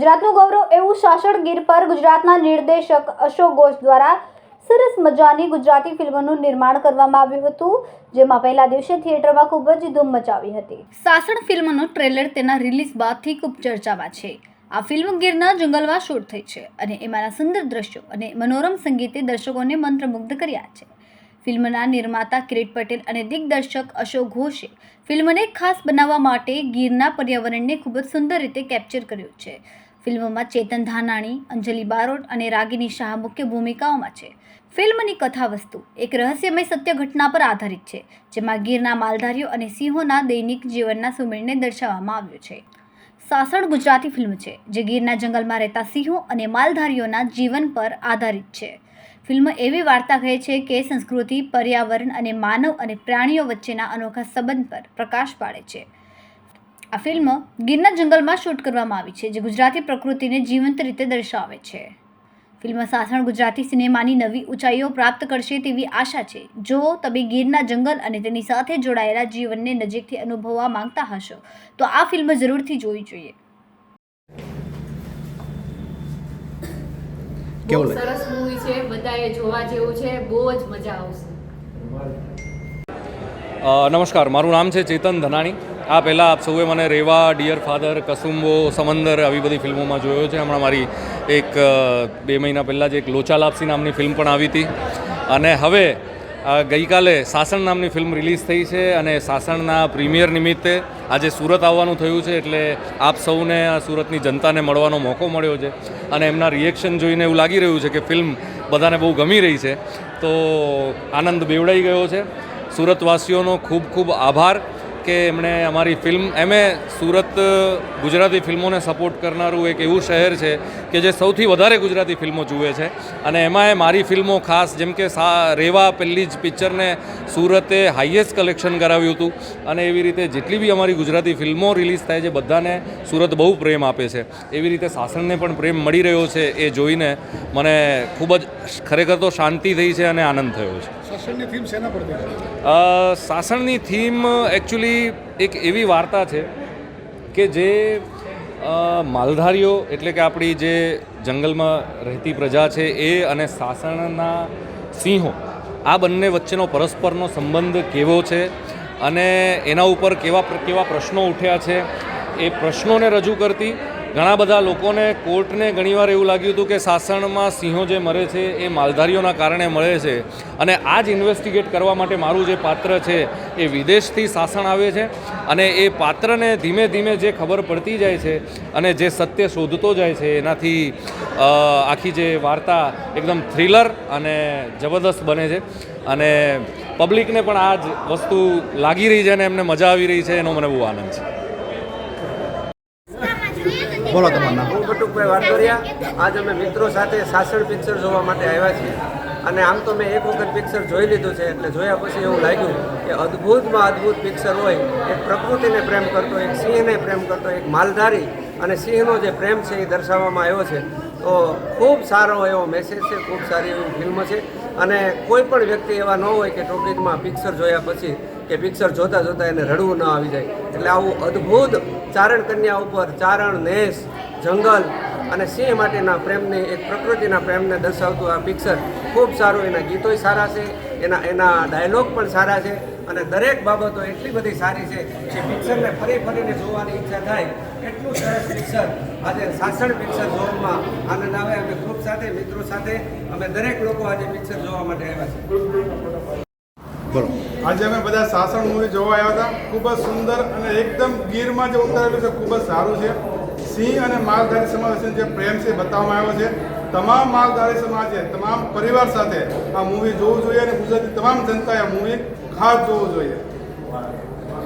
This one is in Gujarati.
ગુજરાતનું ગૌરવ એવું શાસણ ગીર પર ગુજરાતના નિર્દેશક અશોક ઘોષ દ્વારા સરસ મજાની ગુજરાતી ફિલ્મનું નિર્માણ કરવામાં આવ્યું હતું, જેમાં પહેલા દિવસે થિયેટરમાં ખૂબ જ ધૂમ મચાવી હતી. સાસણ ફિલ્મનું ટ્રેલર તેના રિલીઝ બાદથી ખૂબ ચર્ચામાં છે. આ ફિલ્મ ગીરના જંગલમાં શૂટ થઈ છે અને એમાંના સુંદર દ્રશ્યો અને મનોરમ સંગીતે દર્શકોને મંત્રમુગ્ધ કર્યા છે. ફિલ્મના નિર્માતા કિરીટ પટેલ અને દિગ્દર્શક અશોક ઘોષે ફિલ્મને ખાસ બનાવવા માટે ગીરના પર્યાવરણને ખૂબ જ સુંદર રીતે કેપ્ચર કર્યું છે. ફિલ્મમાં ચેતન ધાનાણી, અંજલિ બારોટ અને રાગિની શાહ મુખ્ય ભૂમિકાઓમાં છે. ફિલ્મની કથાવસ્તુ એક રહસ્યમય સત્ય ઘટના પર આધારિત છે, જેમાં ગીરના માલધારીઓ અને સિંહોના દૈનિક જીવનના સુમેળને દર્શાવવામાં આવ્યો છે. સાસણ ગુજરાતી ફિલ્મ છે, જે ગીરના જંગલમાં રહેતા સિંહો અને માલધારીઓના જીવન પર આધારિત છે. ફિલ્મ એવી વાર્તા કહે છે કે સંસ્કૃતિ, પર્યાવરણ અને માનવ અને પ્રાણીઓ વચ્ચેના અનોખા સંબંધ પર પ્રકાશ પાડે છે. આ ફિલ્મ ગીરના જંગલમાં શૂટ કરવામાં આવી છે જે ગુજરાતી પ્રકૃતિને જીવંત રીતે દર્શાવે છે. ફિલ્મ સાસણ ગુજરાતી સિનેમાની નવી ઊંચાઈઓ પ્રાપ્ત કરશે તેવી આશા છે. જો તમે ગીરના જંગલ અને તેની સાથે જોડાયેલા જીવનને નજીકથી અનુભવવા માંગતા હશો તો આ ફિલ્મ જરૂરથી જોવી જોઈએ. સરસ મૂવી છે બધાએ જોવા જેવું છે બહુ જ મજા આવશે. નમસ્કાર મારું નામ છે ચેતન ધનાણી. આ પહેલાં આપ સૌએ મને રેવા, ડિયર ફાધર, કસુંબો, સમંદર આવી બધી ફિલ્મોમાં જોયો છે. હમણાં મારી એક બે મહિના પહેલાં જ એક લોચા લાપસી નામની ફિલ્મ પણ આવી હતી. અને હવે ગઈકાલે સાસણ નામની ફિલ્મ રિલીઝ થઈ છે અને સાસણના પ્રીમિયર નિમિત્તે આજે સુરત આવવાનું થયું છે એટલે આપ સૌને આ સુરતની જનતાને મળવાનો મોકો મળ્યો છે. અને એમના રિએક્શન જોઈને એવું લાગી રહ્યું છે કે ફિલ્મ બધાને બહુ ગમી રહી છે. તો આનંદ બેવડાઈ ગયો છે. સુરતવાસીઓનો ખૂબ ખૂબ આભાર. કે એમણે અમારી ફિલ્મ, એમે સુરત ગુજરાતી ફિલ્મોને સપોર્ટ કરનારું એક એવું શહેર છે કે જે સૌથી વધારે ગુજરાતી ફિલ્મો જુએ છે. અને એમાંય મારી ફિલ્મો ખાસ જેમ કે સા, રેવા પહેલી જ પિક્ચરને સુરતે હાઈએસ્ટ કલેક્શન કરાવ્યું હતું. અને એવી રીતે જેટલી બી અમારી ગુજરાતી ફિલ્મો રિલીઝ થાય છે, બધાને સુરત બહુ પ્રેમ આપે છે. એવી રીતે સાસણને પણ પ્રેમ મળી રહ્યો છે એ જોઈને મને ખૂબ જ ખરેખર તો શાંતિ થઈ છે અને આનંદ થયો છે. સાસણની થીમ શેના પર સાસણની થીમ એકચ્યુઅલી એક એવી વાર્તા છે કે જે માલધારીઓ એટલે કે આપણી જે જંગલમાં રહેતી પ્રજા છે એ અને સાસણના સિંહો, આ બંને વચ્ચેનો પરસ્પરનો સંબંધ કેવો છે અને એના ઉપર કેવા કેવા પ્રશ્નો ઉઠ્યા છે એ પ્રશ્નોને રજૂ કરતી ઘણા બધા લોકોને કોર્ટને ઘણીવાર એવું લાગ્યું હતું કે સાસણમાં સિંહો જે મરે છે એ માલધારીઓના કારણે મળે છે. અને આ જ ઇન્વેસ્ટિગેટ કરવા માટે મારું જે પાત્ર છે એ વિદેશથી સાસણ આવે છે અને એ પાત્રને ધીમે ધીમે જે ખબર પડતી જાય છે અને જે સત્ય શોધતો જાય છે, એનાથી આખી જે વાર્તા એકદમ થ્રિલર અને જબરદસ્ત બને છે. અને પબ્લિકને પણ આ જ વસ્તુ લાગી રહી છે અને એમને મજા આવી રહી છે, એનો મને બહુ આનંદ છે. બોલો તમારું નામ. હું બટુકભાઈ વાટોરિયા. આજ અમે મિત્રો સાથે સાસણ પિક્ચર જોવા માટે આવ્યા છીએ. અને આમ તો મેં એક વખત પિક્ચર જોઈ લીધું છે, એટલે જોયા પછી એવું લાગ્યું કે અદ્ભુતમાં અદ્ભુત પિક્ચર હોય. એક પ્રકૃતિને પ્રેમ કરતો, એક સિંહને પ્રેમ કરતો, એક માલધારી અને સિંહનો જે પ્રેમ છે એ દર્શાવવામાં આવ્યો છે. તો ખૂબ સારો એવો મેસેજ છે, ખૂબ સારી એવી ફિલ્મ છે. અને કોઈ પણ વ્યક્તિ એવા ન હોય કે ટોકીજમાં પિક્ચર જોયા પછી કે પિક્ચર જોતાં જોતાં એને રડવું ન આવી જાય. એટલે આવું અદ્ભુત ચારણ કન્યા ઉપર ચારણ નેસ, જંગલ અને સિંહ માટેના પ્રેમને, એક પ્રકૃતિના પ્રેમને દર્શાવતું આ પિક્ચર ખૂબ સારું. એના ગીતોય સારા છે, એના એના ડાયલોગ પણ સારા છે. અને દરેક બાબતો એટલી બધી સારી છે કે પિક્ચરને ફરી ફરીને જોવાની ઈચ્છા થાય એટલું સરસ પિક્ચર આજે સાસણ પિક્ચર જોવામાં આનંદ આવે. અમે ગ્રુપ સાથે મિત્રો સાથે અમે દરેક લોકો આજે પિક્ચર જોવા માટે આવ્યા છે. આજે અમે બધા સાસણ મૂવી જોવા આવ્યા હતા. ખૂબ જ સુંદર અને એકદમ ગીરમાં જે ઉતારેલું છે ખૂબ જ સારું છે. સિંહ અને માલધારી સમાજ જે પ્રેમ છે બતાવવામાં આવ્યો છે. તમામ માલધારી સમાજે તમામ પરિવાર સાથે આ મૂવી જોવું જોઈએ અને ગુજરાતની તમામ જનતાએ આ મૂવી ખાસ જોવું જોઈએ.